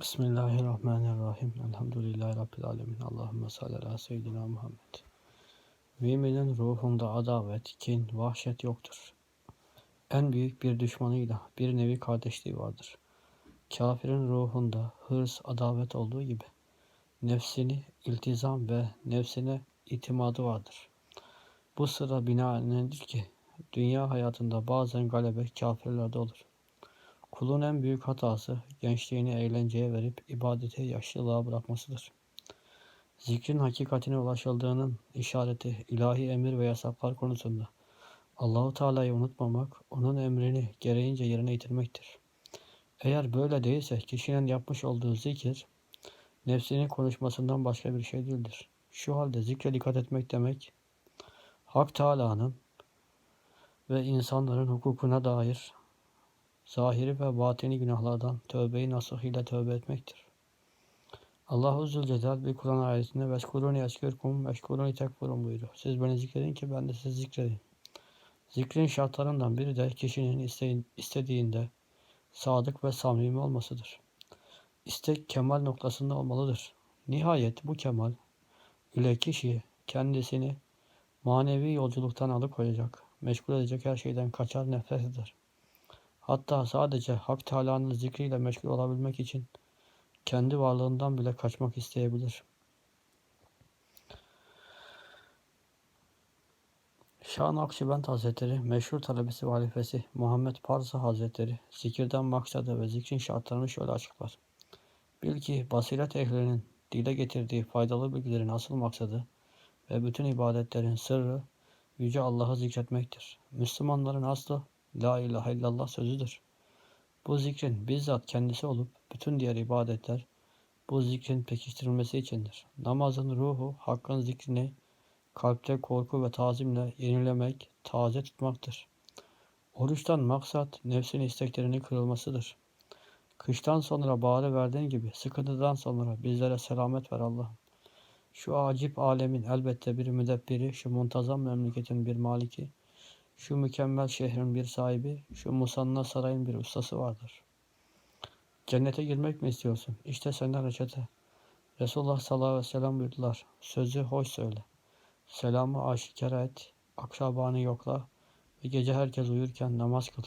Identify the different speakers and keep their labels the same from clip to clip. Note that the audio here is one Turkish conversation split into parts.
Speaker 1: Bismillahirrahmanirrahim. Elhamdülillahi Rabbil alemin. Allahümme salli ala seyyidina Muhammed. Müminin ruhunda adavet, kin, vahşet yoktur. En büyük bir düşmanıyla bir nevi kardeşliği vardır. Kafirin ruhunda hırs, adavet olduğu gibi nefsini iltizam ve nefsine itimadı vardır. Bu sıra binaendir ki dünya hayatında bazen galebe kafirlerde olur. Kulun en büyük hatası gençliğini eğlenceye verip ibadete yaşlılığa bırakmasıdır. Zikrin hakikatine ulaşıldığının işareti ilahi emir ve yasaklar konusunda Allahu Teala'yı unutmamak, onun emrini gereğince yerine getirmektir. Eğer böyle değilse kişinin yapmış olduğu zikir nefsinin konuşmasından başka bir şey değildir. Şu halde zikre dikkat etmek demek Hak Teala'nın ve insanların hukukuna dair zahiri ve batini günahlardan tövbeyi nasuh ile tövbe etmektir. Allahu Zülcelal bir Kur'an ayetinde veşkuruni eşkürkum veşkuruni tekfurun buyuruyor. Siz beni zikredin ki ben de sizi zikredeyim. Zikrin şartlarından biri de kişinin isteğin, istediğinde sadık ve samimi olmasıdır. İstek kemal noktasında olmalıdır. Nihayet bu kemal ile kişi kendisini manevi yolculuktan alıkoyacak, meşgul edecek her şeyden kaçar nefret eder. Hatta sadece Hak Teala'nın zikriyle meşgul olabilmek için kendi varlığından bile kaçmak isteyebilir. Şah Nakşibend Hazretleri, meşhur talebesi ve Muhammed Parsa Hazretleri, zikirden maksadı ve zikrin şartlarını şöyle açıklar. Bil ki basiret ehlinin dile getirdiği faydalı bilgilerin asıl maksadı ve bütün ibadetlerin sırrı Yüce Allah'ı zikretmektir. Müslümanların aslı La ilahe illallah sözüdür. Bu zikrin bizzat kendisi olup bütün diğer ibadetler bu zikrin pekiştirilmesi içindir. Namazın ruhu hakkın zikrini kalpte korku ve tazimle yenilemek, taze tutmaktır. Oruçtan maksat nefsin isteklerini kırılmasıdır. Kıştan sonra baharı verdiğin gibi sıkıntıdan sonra bizlere selamet ver Allah'ım. Şu acip alemin elbette bir müdebbiri, şu muntazam memleketin bir maliki, şu mükemmel şehrin bir sahibi, şu musanna sarayın bir ustası vardır. Cennete girmek mi istiyorsun? İşte senden reçete. Resulullah sallallahu aleyhi ve sellem buyurdular. Sözü hoş söyle. Selamı aşikar et. Akrabanı yokla. Ve gece herkes uyurken namaz kıl.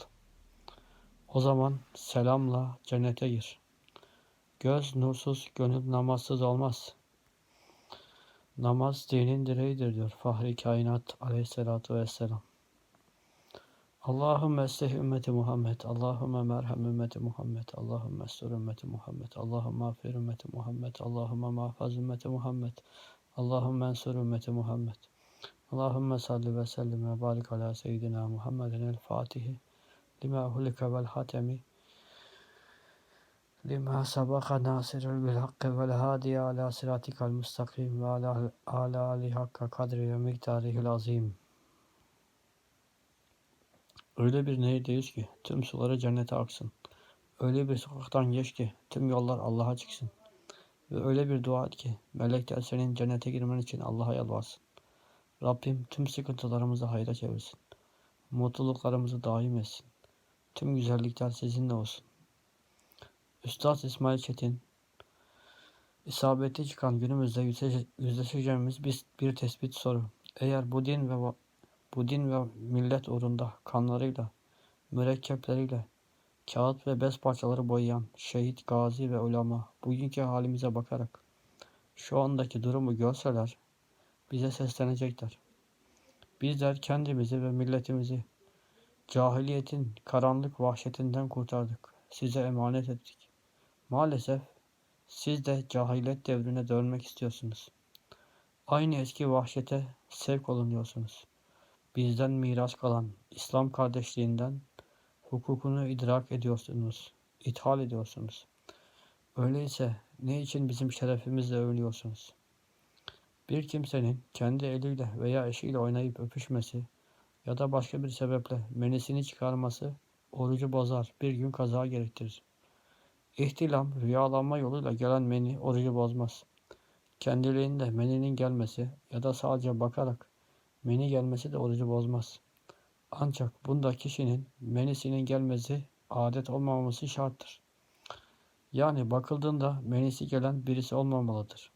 Speaker 1: O zaman selamla cennete gir. Göz nursuz, gönül namazsız olmaz. Namaz dinin direğidir diyor Fahri Kainat aleyhissalatu vesselam. Allahümme esteh ümmeti Muhammed. Allahümme merhem ümmeti Muhammed. Allahümme estur ümmeti Muhammed. Allahümme afir ümmeti Muhammed. Allahümme mahfaz ümmeti Muhammed. Allahümme ensur ümmeti Muhammed. Allahümme salli ve sellim ve barik ala seyyidina Muhammedin el Fatihi. Lima hulike vel hatemi. Lima sabaka nasirul bil hakkı vel hadi ala siratikal mustakim ve ala, ala ali hakka kadri ve miktarihil azim. Öyle bir nehirdeyiz ki tüm suları cennete aksın. Öyle bir sokaktan geç ki tüm yollar Allah'a çıksın. Ve öyle bir dua et ki melekler senin cennete girmen için Allah'a yalvarsın. Rabbim tüm sıkıntılarımızı hayra çevirsin. Mutluluklarımızı daim etsin. Tüm güzellikler sizinle olsun. Üstad İsmail Çetin isabetli çıkan günümüzde yüzleşeceğimiz bir, bir tespit soru. Eğer bu din ve bu din ve millet uğrunda kanlarıyla, mürekkepleriyle, kağıt ve bez parçaları boyayan şehit, gazi ve ulama bugünkü halimize bakarak şu andaki durumu görseler bize seslenecekler. Bizler kendimizi ve milletimizi cahiliyetin karanlık vahşetinden kurtardık. Size emanet ettik. Maalesef siz de cahilet devrine dönmek istiyorsunuz. Aynı eski vahşete sevk olunuyorsunuz bizden miras kalan İslam kardeşliğinden hukukunu idrak ediyorsunuz, ithal ediyorsunuz. Öyleyse ne için bizim şerefimizle övünüyorsunuz? Bir kimsenin kendi eliyle veya eşiyle oynayıp öpüşmesi ya da başka bir sebeple menisini çıkarması orucu bozar, bir gün kaza gerektirir. İhtilam, rüyalanma yoluyla gelen meni orucu bozmaz. Kendiliğinde meninin gelmesi ya da sadece bakarak meni gelmesi de orucu bozmaz. Ancak bunda kişinin menisinin gelmesi adet olmaması şarttır. Yani bakıldığında menisi gelen birisi olmamalıdır.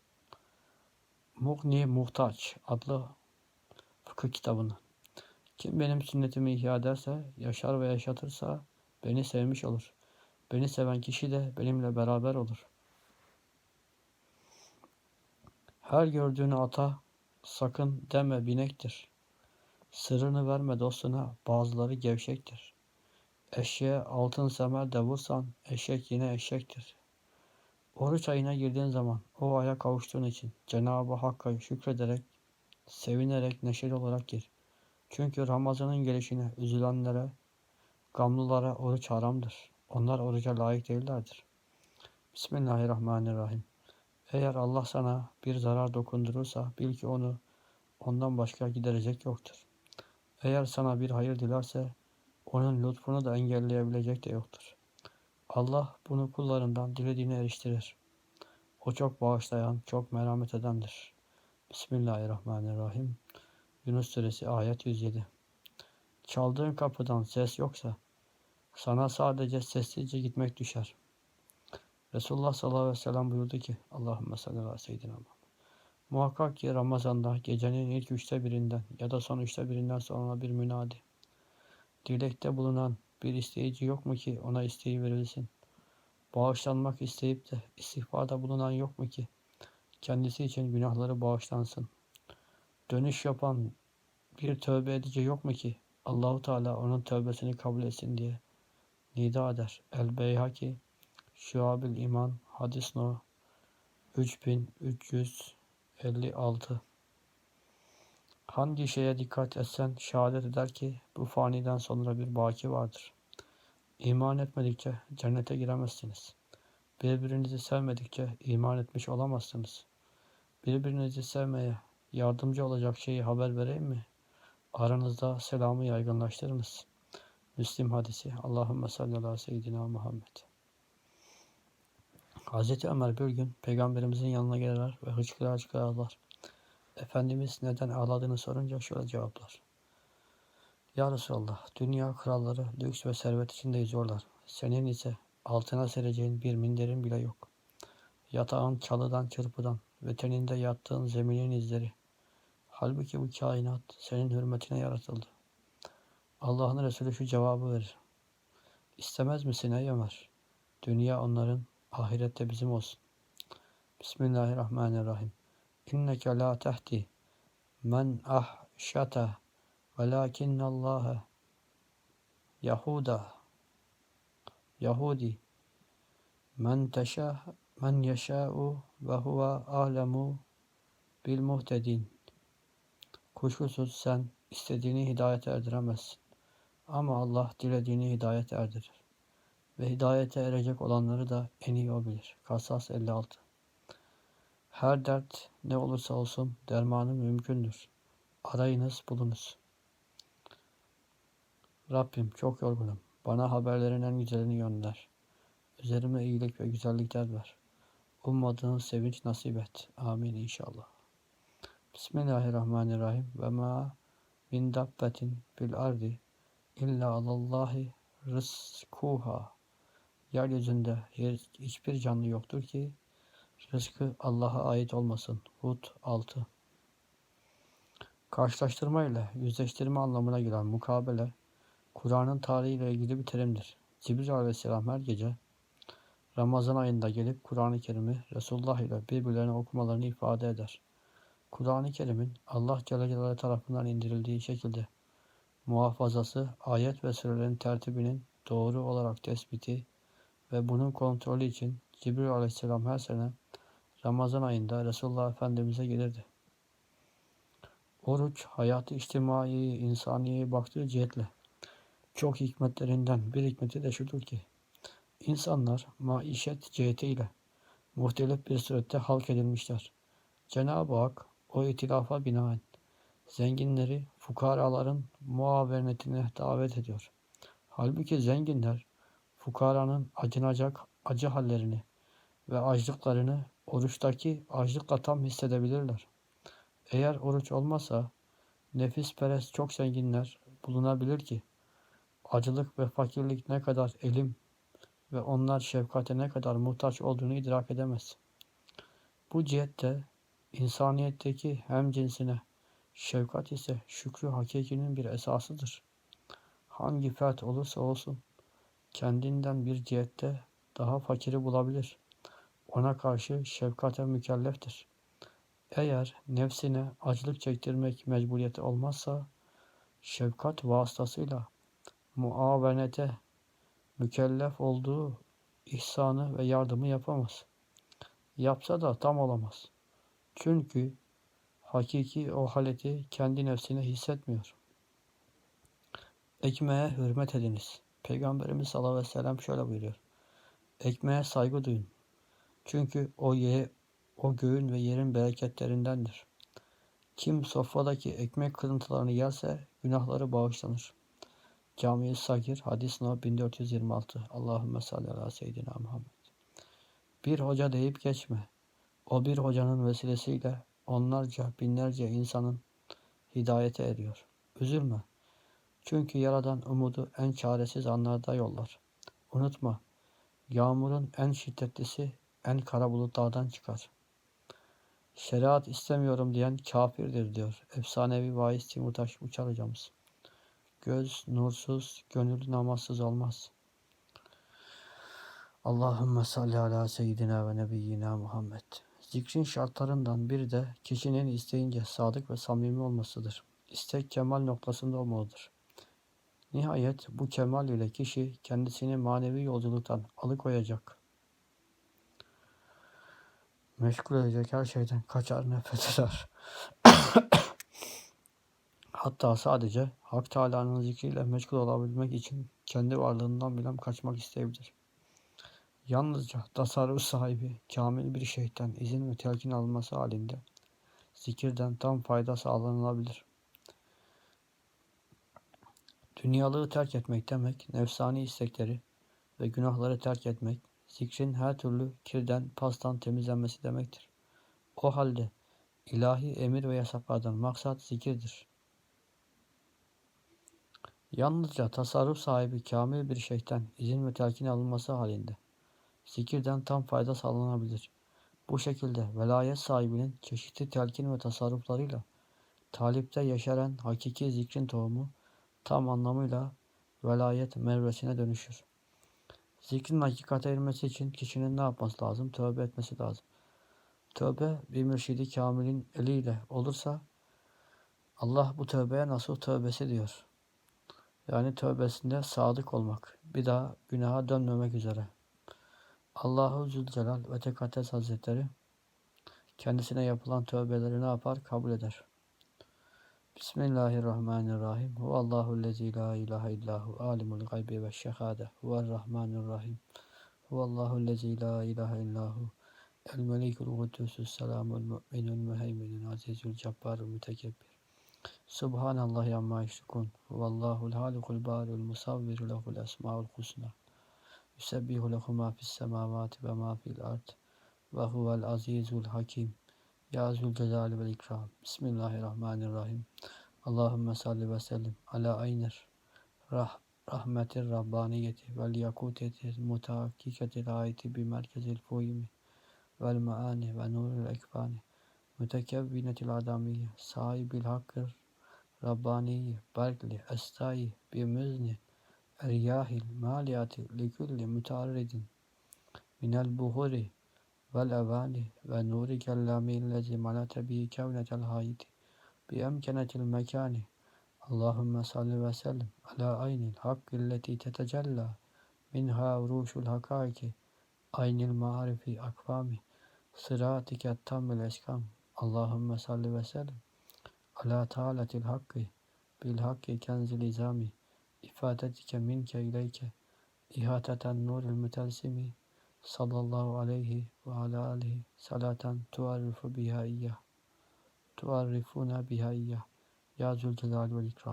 Speaker 1: Mughni Muhtaç adlı fıkıh kitabını. Kim benim sünnetimi ihya ederse, yaşar ve yaşatırsa beni sevmiş olur. Beni seven kişi de benimle beraber olur. Her gördüğünü ata sakın deme binektir. Sırrını verme dostuna bazıları gevşektir. Eşeğe altın semer de vursan eşek yine eşektir. Oruç ayına girdiğin zaman o aya kavuştuğun için Cenab-ı Hakk'a şükrederek, sevinerek, neşeli olarak gir. Çünkü Ramazan'ın gelişine üzülenlere, gamlılara oruç haramdır. Onlar oruca layık değillerdir. Bismillahirrahmanirrahim. Eğer Allah sana bir zarar dokundurursa bil ki onu ondan başka giderecek yoktur. Eğer sana bir hayır dilerse onun lütfunu da engelleyebilecek de yoktur. Allah bunu kullarından dilediğine eriştirir. O çok bağışlayan, çok merhamet edendir. Bismillahirrahmanirrahim. Yunus Suresi ayet 107 Çaldığın kapıdan ses yoksa sana sadece sessizce gitmek düşer. Resulullah sallallahu aleyhi ve sellem buyurdu ki Allahümme salli ala seyyidina Muhammed. Muhakkak ki Ramazan'da gecenin ilk üçte birinden ya da son üçte birinden sonra bir münadi. Dilekte bulunan bir isteyici yok mu ki ona isteği verilsin? Bağışlanmak isteyip de istihbarda bulunan yok mu ki kendisi için günahları bağışlansın? Dönüş yapan bir tövbe edici yok mu ki Allahu Teala onun tövbesini kabul etsin diye nida eder. El Beyhaki Şuabil İman Hadis No 3356 Hangi şeye dikkat etsen şehadet eder ki bu faniden sonra bir baki vardır. İman etmedikçe cennete giremezsiniz. Birbirinizi sevmedikçe iman etmiş olamazsınız. Birbirinizi sevmeye yardımcı olacak şeyi haber vereyim mi? Aranızda selamı yaygınlaştırınız. Müslim hadisi. Allahümme salli ala seyyidina Muhammed. Hazreti Ömer bir gün peygamberimizin yanına gelir ve hıçkıra hıçkıra ağlar. Efendimiz neden ağladığını sorunca şöyle cevaplar. Ya Resulallah, dünya kralları lüks ve servet içinde yüzüyorlar. Senin ise altına sereceğin bir minderin bile yok. Yatağın çalıdan çırpıdan ve teninde yattığın zeminin izleri. Halbuki bu kainat senin hürmetine yaratıldı. Allah'ın Resulü şu cevabı verir. İstemez misin ey Ömer? Dünya onların, ahirette bizim olsun. Bismillahirrahmanirrahim. İnneke la tehdi men ahşata velakinnallâhe Yahuda Yahudi men teşâ men yeşâ'u ve huve alemu bil muhtedin Kuşkusuz sen istediğini hidayete erdiremezsin. Ama Allah dilediğini hidayete erdirir. Ve hidayete erecek olanları da en iyi o bilir. Kasas 56 Her dert ne olursa olsun dermanı mümkündür. Arayınız bulunuz. Rabbim çok yorgunum. Bana haberlerin en güzelini gönder. Üzerime iyilik ve güzellikler ver. Ummadığın sevinç nasip et. Amin inşallah. Bismillahirrahmanirrahim. Ve ma min dabbetin bil ardi illa alallahi rızkuha. Yeryüzünde hiçbir canlı yoktur ki rızkı Allah'a ait olmasın. Hud 6 Karşılaştırma ile yüzleştirme anlamına gelen mukabele, Kur'an'ın tarihiyle ilgili bir terimdir. Cibril aleyhisselam her gece Ramazan ayında gelip Kur'an-ı Kerim'i Resulullah ile birbirlerine okumalarını ifade eder. Kur'an-ı Kerim'in Allah Celle Celaluhu tarafından indirildiği şekilde muhafazası, ayet ve surelerin tertibinin doğru olarak tespiti ve bunun kontrolü için Cibril aleyhisselam her sene Ramazan ayında Resulullah Efendimiz'e gelirdi. Oruç, hayatı içtimai, insaniye baktığı cihetle çok hikmetlerinden bir hikmeti de şudur ki, insanlar maişet cihetiyle muhtelif bir surette halk edilmişler. Cenab-ı Hak o itilafa binaen zenginleri fukaraların muavenetine davet ediyor. Halbuki zenginler fukaranın acınacak acı hallerini ve açlıklarını oruçtaki açlıkla tam hissedebilirler. Eğer oruç olmasa nefis perest çok zenginler bulunabilir ki acılık ve fakirlik ne kadar elim ve onlar şefkate ne kadar muhtaç olduğunu idrak edemez. Bu cihette insaniyetteki hem cinsine şefkat ise şükrü hakikinin bir esasıdır. Hangi fert olursa olsun kendinden bir cihette daha fakiri bulabilir. Ona karşı şefkate mükelleftir. Eğer nefsine acılık çektirmek mecburiyeti olmazsa şefkat vasıtasıyla muavenete mükellef olduğu ihsanı ve yardımı yapamaz. Yapsa da tam olamaz. Çünkü hakiki o haleti kendi nefsine hissetmiyor. Ekmeğe hürmet ediniz. Peygamberimiz sallallahu aleyhi ve sellem şöyle buyuruyor. Ekmeğe saygı duyun. Çünkü o ye, o göğün ve yerin bereketlerindendir. Kim sofradaki ekmek kırıntılarını yerse günahları bağışlanır. Cami-i hadis no 1426 Allahümme salli ala seyyidina Muhammed. Bir hoca deyip geçme. O bir hocanın vesilesiyle onlarca binlerce insanın hidayete eriyor. Üzülme. Çünkü Yaradan umudu en çaresiz anlarda yollar. Unutma, yağmurun en şiddetlisi en kara bulutlardan çıkar. Şeriat istemiyorum diyen kafirdir diyor efsanevi vaiz Timurtaş Uçar hocamız. Göz nursuz, gönül namazsız olmaz. Allahümme salli ala seyyidina ve nebiyyina Muhammed. Zikrin şartlarından biri de kişinin isteyince sadık ve samimi olmasıdır. İstek kemal noktasında olmalıdır. Nihayet bu kemal ile kişi kendisini manevi yolculuktan alıkoyacak. Meşgul edecek her şeyden kaçar nefret eder. Hatta sadece Hak Teala'nın zikriyle meşgul olabilmek için kendi varlığından bile kaçmak isteyebilir. Yalnızca tasarruf sahibi kamil bir şeyhten izin ve telkin alınması halinde zikirden tam fayda sağlanılabilir. Dünyalığı terk etmek demek, nefsani istekleri ve günahları terk etmek, zikrin her türlü kirden, pastan temizlenmesi demektir. O halde ilahi emir ve yasaklardan maksat zikirdir. Yalnızca tasarruf sahibi kamil bir şeyhten izin ve telkin alınması halinde zikirden tam fayda sağlanabilir. Bu şekilde velayet sahibinin çeşitli telkin ve tasarruflarıyla talipte yaşaran hakiki zikrin tohumu tam anlamıyla velayet meyvesine dönüşür. Zikrin hakikate ermesi için kişinin ne yapması lazım? Tövbe etmesi lazım. Tövbe bir mürşidi kamilin eliyle olursa Allah bu tövbeye nasıl tövbesi diyor. Yani tövbesinde sadık olmak. Bir daha günaha dönmemek üzere. Allahu Zülcelal ve Tekaddes Hazretleri kendisine yapılan tövbeleri ne yapar? Kabul eder. Bismillahirrahmanirrahim. Huvallahu lezi la ilahe illahu alimul gaybi ve şehade. Huvarrahmanirrahim. Huvallahu lezi la ilahe illahu el melikul kudüsüs selamul mu'minul müheyminul azizül cebbarul mütekebbir. Subhanallah amma yüşrikun. Huvallahul halikul barul musavviru lehul esmaul husna. Yusebbihu lehu ma fis semavati ve ma fil ard. Ve huvel azizul hakim. Ya Zülcelal vel ikram. Bismillahirrahmanirrahim. Allahümme salli ve sellim ala aynir rah rahmetir rabbaniyeti vel yakuteti mutakiketil ayeti bi merkezil fuhimi vel maani ve nuril ekbani mütekevvinetil adamiyye sahibil hakkır Rabbaniyi berkli estai bi müzni eryahil maliyati likulli mütearridin minel buhuri vel evani ve nuri kellamillezi malate bi kevnetel hayiti bi emkenetil mekani. Allahümme salli ve sellim ala aynil hakkilleti tetecella minha ruşul hakaiki aynil marifi akvami. Sıratike tammil eskam. Allahümme salli ve sellim ala taaletil hakkı bil hakkı kenzil izami ifadetike minke sallallahu aleyhi ve ala alihi salaten tuarrifu biha iyyah. Tuarrifuna biha iyyah. Ya Zülcelal vel ikram